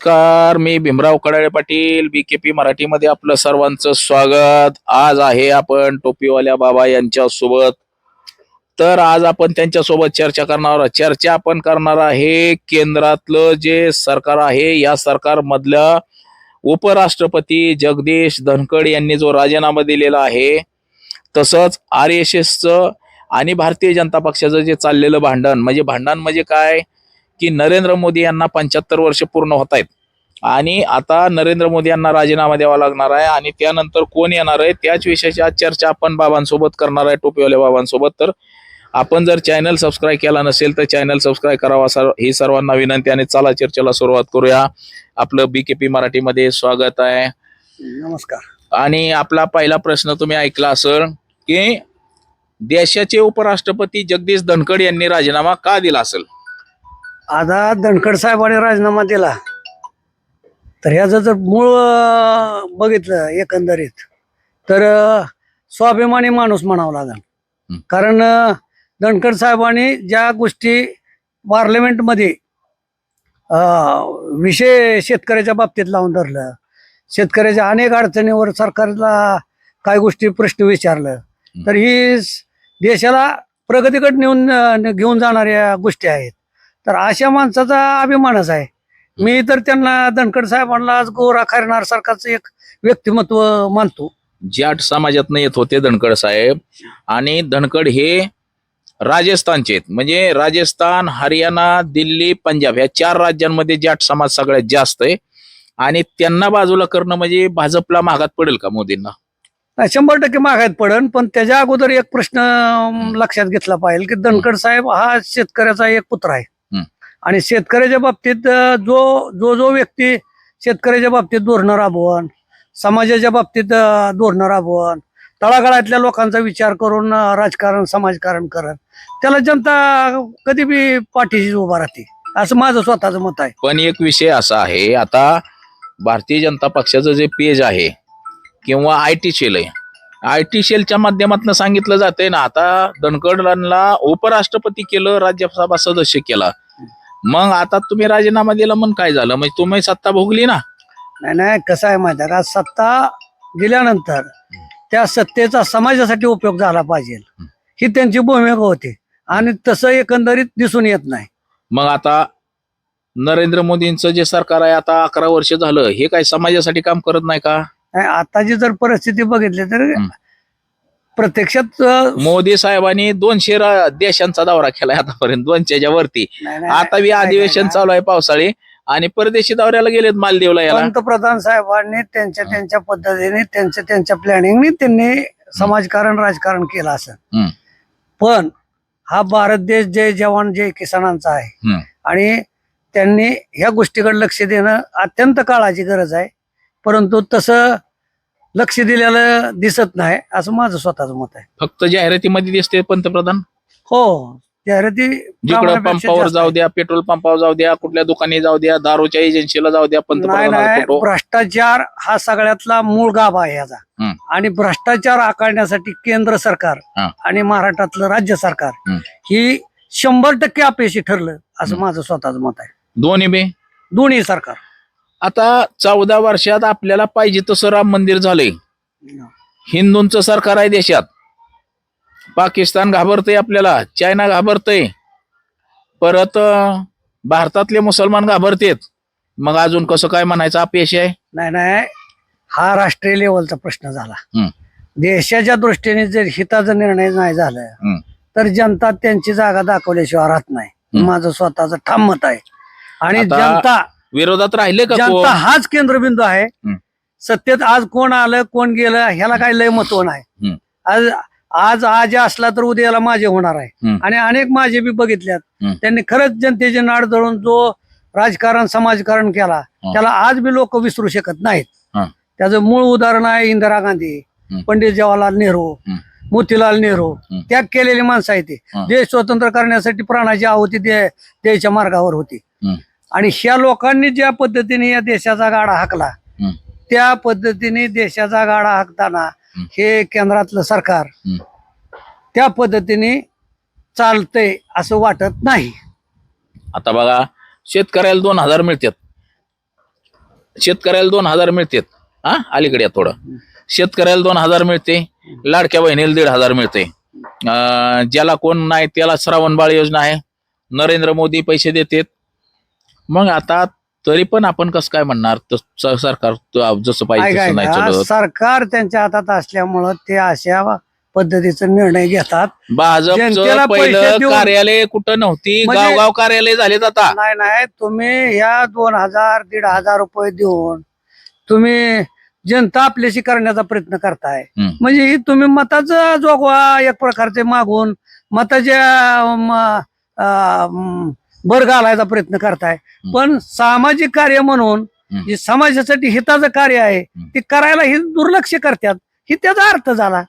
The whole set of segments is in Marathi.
नमस्कार मी भीमराव कडाळे पाटील बीकेपी मराठीमध्ये आपलं सर्वांचं स्वागत. आज आहे आपण टोपीवाल्या बाबा यांच्या सोबत तर आज आपण त्यांच्यासोबत चर्चा करणार आहोत. चर्चा आपण करणार आहे केंद्रातलं जे सरकार आहे या सरकारमधलं उपराष्ट्रपती जगदीश धनखड यांनी जो राजीनामा दिलेला आहे तसंच आर एस एसचं आणि भारतीय जनता पक्षाचं जे चाललेलं भांडण म्हणजे भांडण म्हणजे काय? की नरेंद्र मोदी यांना पंच्याहत्तर वर्ष पूर्ण होत आहेत. आणि आता नरेंद्र मोदी यांना राजीनामा द्यावा लागणार आहे आणि त्यानंतर कोण येणार आहे? त्याच विषयाची आज चर्चा आपण बाबांसोबत करणार आहे टोपीवाल्या बाबांसोबत. तर आपण जर चॅनल सबस्क्राईब केला नसेल तर चॅनल सबस्क्राईब करावा. सर ही सर्वांना विनंती आणि चला चर्चेला सुरुवात करूया. आपलं बीकेपी मराठीमध्ये स्वागत आहे. नमस्कार. आणि आपला पहिला प्रश्न तुम्ही ऐकला असेल की देशाचे उपराष्ट्रपती जगदीश धनखड यांनी राजीनामा का दिला असेल? आता धनखड साहेबांनी राजीनामा दिला. तर ह्याचं जर मूळ बघितलं एकंदरीत तर स्वाभिमानी माणूस म्हणावं लागेल. कारण धनखड साहेबांनी ज्या गोष्टी पार्लमेंटमध्ये विषय शेतकऱ्याच्या बाबतीत लावून धरलं शेतकऱ्याच्या अनेक अडचणीवर सरकारला काय गोष्टी प्रश्न विचारलं तर ही देशाला प्रगतीकडे नेऊन घेऊन जाणाऱ्या गोष्टी आहेत. तर अशा माणसाचा अभिमानच आहे. मी तर त्यांना धनखड साहेबांना आज गोरा करणार सरकारचं एक व्यक्तिमत्व मानतो. जाट समाजातनं येत होते धनखड साहेब आणि धनखड हे राजस्थानचे आहेत. म्हणजे राजस्थान हरियाणा दिल्ली पंजाब या चार राज्यांमध्ये जाट समाज सगळ्यात जास्त आहे. आणि त्यांना बाजूला करणं म्हणजे भाजपला महागात पडेल का मोदींना? शंभर टक्के मागायत पडन पण त्याच्या अगोदर एक प्रश्न लक्षात घेतला पाहिजे की धनखड साहेब हा शेतकऱ्याचा एक पुत्र आहे. आणि शेतकऱ्याच्या बाबतीत जो जो जो व्यक्ती शेतकऱ्याच्या बाबतीत धोरणं राबवण समाजाच्या बाबतीत धोरणं राबवण तळागाळातल्या लोकांचा विचार करून राजकारण समाजकारण करत त्याला जनता कधी बी पाठीशी उभा राहते. असं माझं स्वतःचं मत आहे. पण एक विषय असा आहे आता भारतीय जनता पक्षाचं जे पेज आहे किंवा आय टी सेल आहे आय टी सेलच्या माध्यमातून सांगितलं जातंय ना आता धनखडला उपराष्ट्रपती केलं राज्यसभा सदस्य केला मग आता तुम्ही राजीनामा दिला मग काय झालं? म्हणजे तुम्ही सत्ता भोगली ना? नाही नाही कसं आहे माहिती आहे का? सत्ता दिल्यानंतर त्या सत्तेचा समाजासाठी उपयोग झाला पाहिजे. ही त्यांची भूमिका होती. आणि तसं एकंदरीत दिसून येत नाही. मग आता नरेंद्र मोदींचं जे सरकार आहे आता अकरा वर्ष झालं हे काय समाजासाठी काम करत नाही का? आताची जर परिस्थिती बघितली तर हं. प्रत्यक्षात अं, मोदी साहेबांनी दोनशे रा- देशांचा दौरा केलाय आतापर्यंत दोनशेच्या वरती. नाही, नाही, आता बी नाही, अधिवेशन नाही, चालू आहे पावसाळी आणि परदेशी दौऱ्याला गेलेत मालदीवला याला. पंतप्रधान साहेबांनी त्यांच्या त्यांच्या पद्धतीने त्यांच्या त्यांच्या प्लॅनिंगने त्यांनी समाजकारण राजकारण केलं असं. पण हा भारत देश जय जवान जय किसानांचा आहे. आणि त्यांनी ह्या गोष्टीकडे लक्ष देणं अत्यंत काळाची गरज आहे. परंतु तसं लक्ष दिलेलं दिसत नाही असं माझं स्वतःच मत आहे फक्त जाहिरातीमध्ये दिसते पंतप्रधान हो जाहिराती जिकडं प्रमाणापेक्षा पंपावर जास्त जाऊ आहे. द्या पेट्रोल पंपावर जाऊ द्या कुठल्या दुकानी जाऊ द्या दारूच्या एजन्सीला जाऊ द्या नाही पंतप्रधान नाही फोटो भ्रष्टाचार हा सगळ्यातला मूळ गाभा आहे याचा. आणि भ्रष्टाचार आकारण्यासाठी केंद्र सरकार हं. आणि महाराष्ट्रातलं राज्य सरकार हं. ही शंभर टक्के अपयशी ठरलं असं. माझं स्वतःच मत आहे दोन्ही बे दोन्ही सरकार आता चौदा वर्षात आपल्याला पाहिजे तसं राम मंदिर झालंय. हिंदूंचं सरकार आहे देशात. पाकिस्तान घाबरतंय आपल्याला चायना घाबरतंय. परत भारतातले मुसलमान घाबरतेत. मग अजून कसं काय म्हणायचं? अपयश आहे? नाही नाही. हा राष्ट्रीय लेवलचा प्रश्न झाला. देशाच्या दृष्टीने जर हिताचा निर्णय नाही झाला. तर जनता त्यांची जागा दाखवल्याशिवाय राहत नाही. माझं स्वतःच ठाम मत आहे. आणि जनता विरोधात राहिले का कोण? जनता हाच केंद्रबिंदू आहे. सत्तेत आज कोण आलं कोण गेलं ह्याला काही लय महत्त्व नाही. आज आज आज असला तर उद्याला माझे होणार आहे. आणि अनेक माझे बी बघितल्यात. त्यांनी खरंच जनतेचे नाड धरून जो राजकारण समाजकारण केला. त्याला आज बी लोक विसरू शकत नाहीत हं. त्याचं मूळ उदाहरण आहे इंदिरा गांधी. पंडित जवाहरलाल नेहरू. मोतीलाल नेहरू. त्याग केलेली माणसं आहे ते हं. देश स्वतंत्र करण्यासाठी प्राणाची आहुती दे द्यायच्या मार्गावर होती. आणि ह्या लोकांनी ज्या पद्धतीने या देशाचा गाडा हाकला. त्या पद्धतीने देशाचा गाडा हाकताना हं. केंद्रातलं सरकार. त्या पद्धतीने चालतंय असं वाटत नाही. आता बघा शेतकऱ्याला दोन हजार मिळतात. शेतकऱ्याला दोन हजार मिळतात. हा? अलीकडे थोडं. शेतकऱ्याला दोन हजार मिळते लाडक्या बहिणीला दीड हजार मिळते. ज्याला कोण नाही त्याला श्रावण बाळ योजना आहे. नरेंद्र मोदी पैसे देतात. मग आता तरी पण आपण कसं काय म्हणणार? तसं सरकार त- जसं पाहिजे ऐका तसं नाही ऐका, चालत. सरकार त्यांच्या हातात असल्यामुळं ते अशा पद्धतीचा निर्णय घेतात. भाजपचं जनतेला पैसे पहिलं देऊन- कार्यालय कुठं नव्हती? म्हणजे- गावगाव कार्यालय झालेत आता. नाही नाही. तुम्ही ह्या दोन हजार दीड हजार रुपये देऊन तुम्ही जनता आपल्याशी करण्याचा प्रयत्न करताय. हम्म. म्हणजे ही तुम्ही मताचं जोगवा एक प्रकारचे मागून मताच्या म, अं, भर घालायचा प्रयत्न करताय. पण सामाजिक कार्य म्हणून. जे समाजासाठी हिताचं कार्य आहे ते करायला हे दुर्लक्ष करतात. ही त्याचा अर्थ झाला.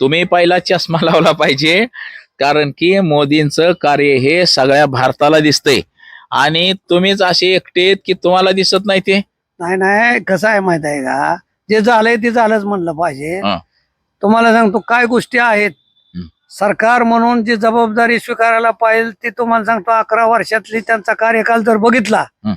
तुम्ही पहिला चष्मा लावला पाहिजे कारण की मोदींचं कार्य हे सगळ्या भारताला दिसतंय. आणि तुम्हीच असे एकटे आहेत की तुम्हाला दिसत नाही ते? नाही नाही कसं आहे माहीत आहे का? जे झालंय ते झालंच म्हणलं पाहिजे. तुम्हाला सांगतो काय गोष्टी आहेत. सरकार म्हणून जी जबाबदारी स्वीकारायला पाहिजे ती तुम्हाला सांगतो अकरा वर्षातली त्यांचा कार्यकाल जर बघितला तर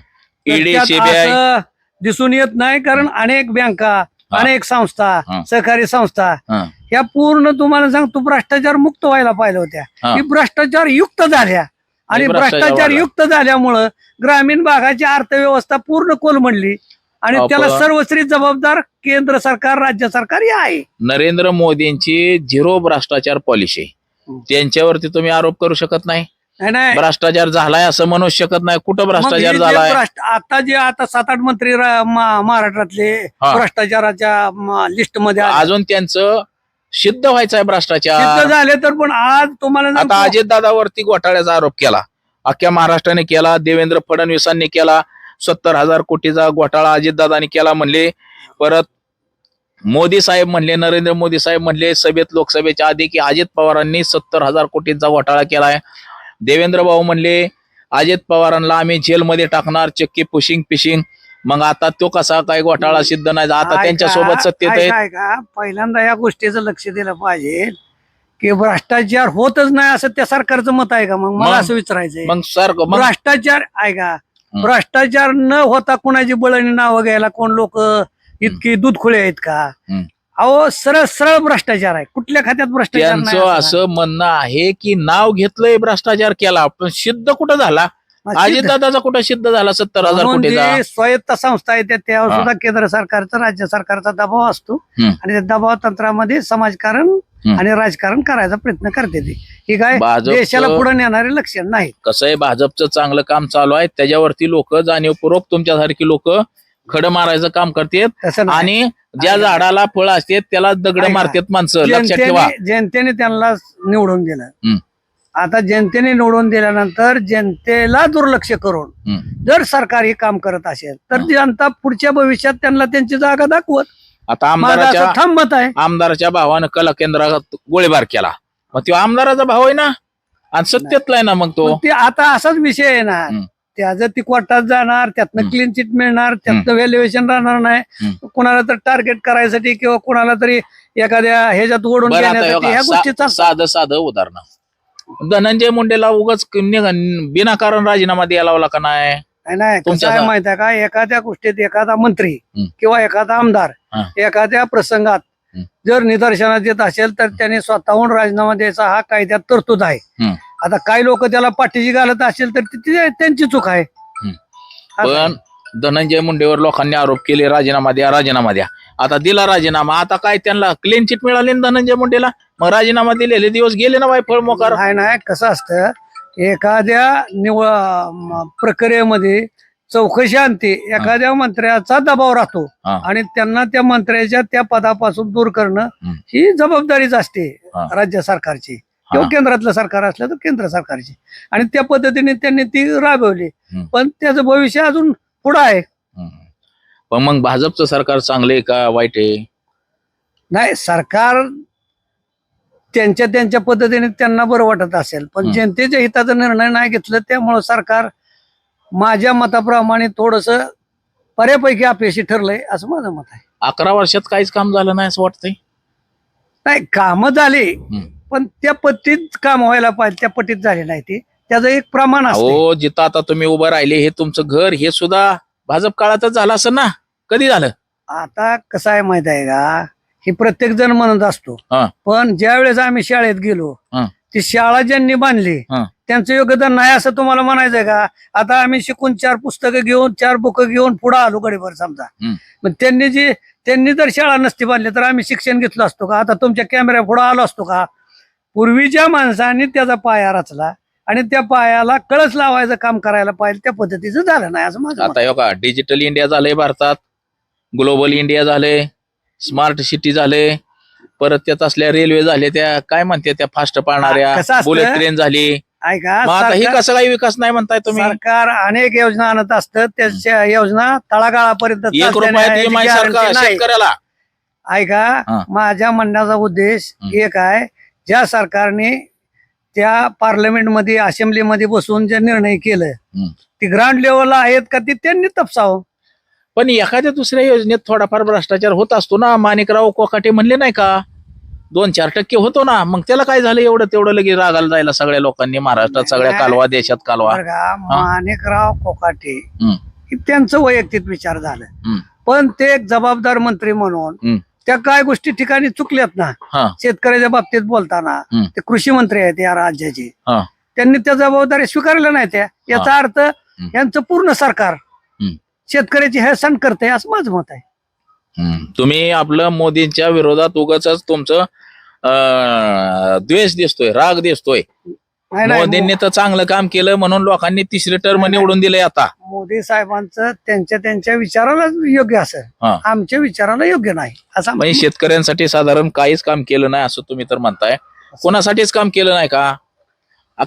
ईडी त्यात सीबीआय असं दिसून येत नाही कारण अनेक बँका. अनेक संस्था हा. सहकारी संस्था हा. ह्या पूर्ण तुम्हाला सांगतो भ्रष्टाचार मुक्त व्हायला पाहिजे होत्या हा. ही भ्रष्टाचार युक्त झाल्या आणि आणि भ्रष्टाचार भ्रष्टाचार वाढला. युक्त झाल्यामुळं ग्रामीण भागाची अर्थव्यवस्था पूर्ण कोलमडली आणि त्याला सर्वस्वी जबाबदार केंद्र सरकार राज्य सरकार हे आहे. नरेंद्र मोदींची झिरो भ्रष्टाचार पॉलिसी. त्यांच्यावरती तुम्ही आरोप करू शकत नाही. भ्ष्टाचार झालाय असं म्हणू शकत नाही. कुठं भ्रष्टाचार झालाय? आता जे आता सात आठ मंत्री महाराष्ट्रातले. भ्रष्टाचाराच्या लिस्टमध्ये. अजून त्यांचं सिद्ध व्हायचं आहे सिद्ध भ्रष्टाचार झाले तर पण आज तुम्हाला आता सांगतो, अजितदादावरती घोटाळ्याचा आरोप केला. अख्ख्या महाराष्ट्राने केला देवेंद्र फडणवीसांनी केला सत्तर हजार कोटीचा घोटाळा अजितदादांनी केला म्हणले. परत मोदी साहेब म्हणले नरेंद्र मोदी साहेब म्हणले सभेत लोकसभेच्या आधी की अजित पवारांनी सत्तर हजार कोटींचा घोटाळा केलाय. देवेंद्र भाऊ म्हणले अजित पवारांना आम्ही जेलमध्ये टाकणार चक्की पुशिंग पिशिंग. मग आता तो कसा काय घोटाळा सिद्ध नाही आता त्यांच्यासोबत सत्तेत ऐका, पहिल्यांदा या गोष्टीचं लक्ष दिलं पाहिजे की भ्रष्टाचार होतच नाही असं त्या सरकारचं मत आहे का? मग मला असं विचारायचंय. मग सर भ्रष्टाचार ऐका भ्रष्टाचार न होता कुणाची बळणी नावं घ्यायला कोण लोक इतकी दूधखुळे आहेत का. अहो सरळ सरळ भ्रष्टाचार आहे कुठल्या खात्यात भ्रष्टाचार नाही त्यांचं असं म्हणणं आहे की नाव घेतलंय भ्रष्टाचार केला पण सिद्ध कुठं झाला नाही. अजितदादाचा कुठं सिद्ध झाला सत्तर हजार म्हणून कोटीचा जी स्वायत्त संस्था आहे त्या- त्यावर हा. सुद्धा केंद्र सरकारचा राज्य सरकारचा दबाव असतो हम्म. आणि त्या दबाव तंत्रामध्ये समाजकारण. आणि राजकारण करायचा प्रयत्न करते ते ही काय भाजपचं- देशाला पुढे नेणारे लक्षण नाही कसं आहे भाजपचं चांगलं काम चालू आहे त्याच्यावरती लोक जाणीवपूर्वक तुमच्यासारखी लोक खडं मारायचं काम करतात तसं नाही. आणि ज्या ऐका. झाडाला फळ असते त्याला दगड ऐका. मारतात माणसं लक्षात ठेवा जनतेने जनतेने त्यांना निवडून दिलं हम्म. आता जनतेने निवडून दिल्यानंतर जनतेला दुर्लक्ष करून हम्म. जर सरकार हे काम करत असेल तर हा. जनता पुढच्या भविष्यात त्यांना त्यांची जागा दाखवत आता माझं आमदाराच्या असं ठाम मत आहे. आमदाराच्या भावानं कला केंद्रात गोळीबार केला. मग तो आमदाराचा भाव आहे ना? आणि सत्तेतला आहे ना मग तो? ते आता असाच विषय आहे ना. हम्म. त्याचं ती कोर्टात जाणार त्यातनं हम्म. क्लीन चिट मिळणार त्यातनं व्हॅल्युएशन राहणार नाही. हम्म. कुणाला तर टार्गेट करायसाठी किंवा कुणाला तरी एखाद्या ह्याच्यात ओढून बरं आता घेण्यासाठी ह्या बघा, गोष्टी सा- चालतात. साधं साधं उदाहरण. धनंजय मुंडेला उगाच बिनाकारण राजीनामा द्यायला लावला का नाही? नाही, नाही कसं आहे माहीत आहे का एखाद्या गोष्टीत एखादा मंत्री. किंवा एखादा आमदार हा. एखाद्या प्रसंगात. जर निदर्शनात येत असेल तर त्याने स्वतःहून राजीनामा द्यायचा हा कायद्यात तरतूद आहे. आता काही लोक त्याला पाठीशी घालत असेल तर ती- ती त्यांची चूक आहे हम्म. असं आहे. पण धनंजय मुंडेवर लोकांनी आरोप केले राजीनामा द्या राजीनामा द्या आता दिला राजीनामा आता काय त्यांना क्लीन चिट मिळाली ना धनंजय मुंडेला मग राजीनामा दिलेले दिवस गेले ना बाई फळमोकार नाही नाही कसं असतं एखाद्या निव प्रक्रियेमध्ये चौकशी आणते एखाद्या मंत्र्याचा दबाव राहतो. आणि त्यांना त्या मंत्र्याच्या त्या पदापासून दूर करणं. ही जबाबदारीच असते. राज्य सरकारची किंवा. केंद्रातलं सरकार असलं तर केंद्र सरकारची आणि त्या पद्धतीने त्यांनी ती राबवली. पण त्याचं भविष्य अजून पुढं आहे. पण मग भाजपचं सरकार चांगलं का वाईट आहे नाही सरकार त्यांच्या त्यांच्या पद्धतीने त्यांना बरं वाटत असेल. पण. जनतेच्या हिताचा निर्णय नाही घेतलं त्यामुळं सरकार माझ्या मताप्रमाणे थोडस बऱ्यापैकी अपयशी ठरलंय असं माझं मत आहे. अकरा वर्षात काहीच काम झालं नाही असं वाटतंय? नाही कामं झाली. पण त्या पट्टीत काम व्हायला पाहिजे त्या पट्टीत झाले नाही ते. त्याचं एक प्रमाण असतं हो जिथं आता तुम्ही उभं राहिले हे तुमचं घर हे सुद्धा भाजप काळातच झालं असं ना? कधी झालं? आता कसं आहे माहीत आहे का? हे प्रत्येक जण म्हणत असतो हा. पण ज्या वेळेस आम्ही शाळेत गेलो हा. ती शाळा ज्यांनी बांधली हा. त्यांचं योगदान नाही असं तुम्हाला म्हणायचंय का आता आम्ही शिकून चार पुस्तकं घेऊन चार बुक घेऊन पुढे आलो गडीभर समजा हम्म. मग त्यांनी जी त्यांनी जर शाळा नसती बांधली तर आम्ही शिक्षण घेतलं असतो का आता तुमच्या कॅमेऱ्या पुढे आलो असतो का पूर्वीच्या माणसांनी त्याचा पाया रचला आणि त्या पायाला कळस लावायचं काम करायला पाहिजे त्या पद्धतीचं झालं नाही असं माझं मत. आता हे डिजिटल इंडिया झालंय भारतात ग्लोबल इंडिया झाले स्मार्ट सिटी झाले परत त्यात असल्या रेल्वे झाले त्या काय म्हणते त्या फास्ट कसं असतं? बुलेट ट्रेन झाली ऐका मग आता ही सरकार- कसं काही विकास नाही म्हणताय तुम्ही सरकार अनेक योजना आणत असतं त्याच्या योजना तळागाळापर्यंत एक चालत्या रुपयात नाही, EMI याची सारखा guarantee नाही. शेतकऱ्याला हा. ऐका माझ्या म्हणण्याचा उद्देश हं. एक आहे ज्या सरकारने त्या पार्लमेंटमध्ये असेंब्लीमध्ये बसून जे निर्णय केलं हं. ती ग्राउंड लेवलला आहेत का ते त्यांनी तपसावं पण एखाद्या दुसऱ्या योजनेत थोडाफार भ्रष्टाचार होत असतो ना माणिकराव कोकाटे म्हणले नाही का दोन चार टक्के होतो ना मग त्याला काय झालं एवढं तेवढं लगेच रागाला जायला सगळ्या लोकांनी महाराष्ट्रात सगळ्या. कालवा देशात कालवा बरं का माणिकराव कोकाटे. हे त्यांचं वैयक्तिक विचार झालं. पण ते एक जबाबदार मंत्री म्हणून. त्या काय गोष्टी ठिकाणी चुकल्यात ना हा शेतकऱ्याच्या बाबतीत बोलताना. ते कृषी मंत्री आहेत या राज्याचे हा त्यांनी त्या जबाबदारी स्वीकारल्या नाही त्या याचा अर्थ यांचं पूर्ण सरकार. शेतकऱ्याची हे करते असं माझं मत आहे. हम्म. तुम्ही आपलं मोदींच्या विरोधात उगाच तुमचं अं, द्वेष दिसतोय राग दिसतोय. नाही, नाही, मोदींनी तर चांगलं काम केलं म्हणून लोकांनी तिसरी टर्म नाही, निवडून दिले आता. मो- मोदी साहेबांचं त्यांच्या त्यांच्या विचाराला योग्य असं. हा. आमच्या विचाराला योग्य नाही असं म्हणजे शेतकऱ्यांसाठी साधारण काहीच काम केलं नाही असं तुम्ही तर म्हणताय. कोणासाठीच काम केलं नाही का?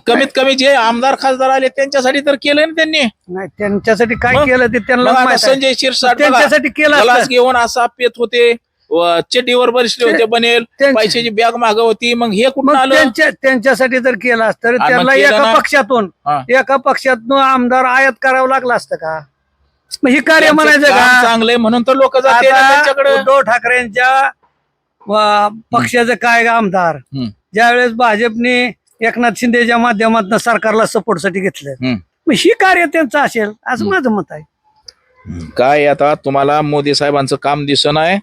कमीत कमी जे आमदार खासदार आले त्यांच्यासाठी तर केलं ना त्यांनी नाही त्यांच्यासाठी काय मग- केलं ते त्यांना मग आता माहीत आहे. संजय शिरसाट बघा, त्यांच्यासाठी केलं ग्लास असतं. घेऊन असा पेत होते व चड्डीवर बसले होते बनेल त्यांच्या- पैशाची बॅग माग होती मग हे कुठून मग आलं त्यांच्या त्यांच्यासाठी जर केलं असतं तर मग त्यांना केलं एका ना. पक्षातून हा. एका पक्षातून आमदार आयात करावं लागलं असतं का मग ही कार्य त्यांचं म्हणायचं काम का चांगलंय म्हणून तर लोक जाते ना आता त्यांच्याकडे उद्धव ठाकरेंच्या व पक्षाचे काय आमदार हम्म. ज्यावेळेस भाजपने एकनाथ शिंदेच्या माध्यमातून सरकारला सपोर्टसाठी घेतलं. मग ही कार्य त्यांचं असेल असं माझं मत आहे. काय आता तुम्हाला मोदी साहेबांचं काम दिसत आहे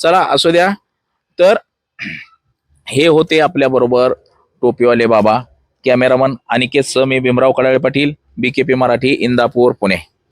चला असू द्या. तर हे होते आपल्या बरोबर टोपीवाले बाबा कॅमेरामन अनिकेत स मी भीमराव कडाळे पाटील बीकेपी मराठी इंदापूर पुणे.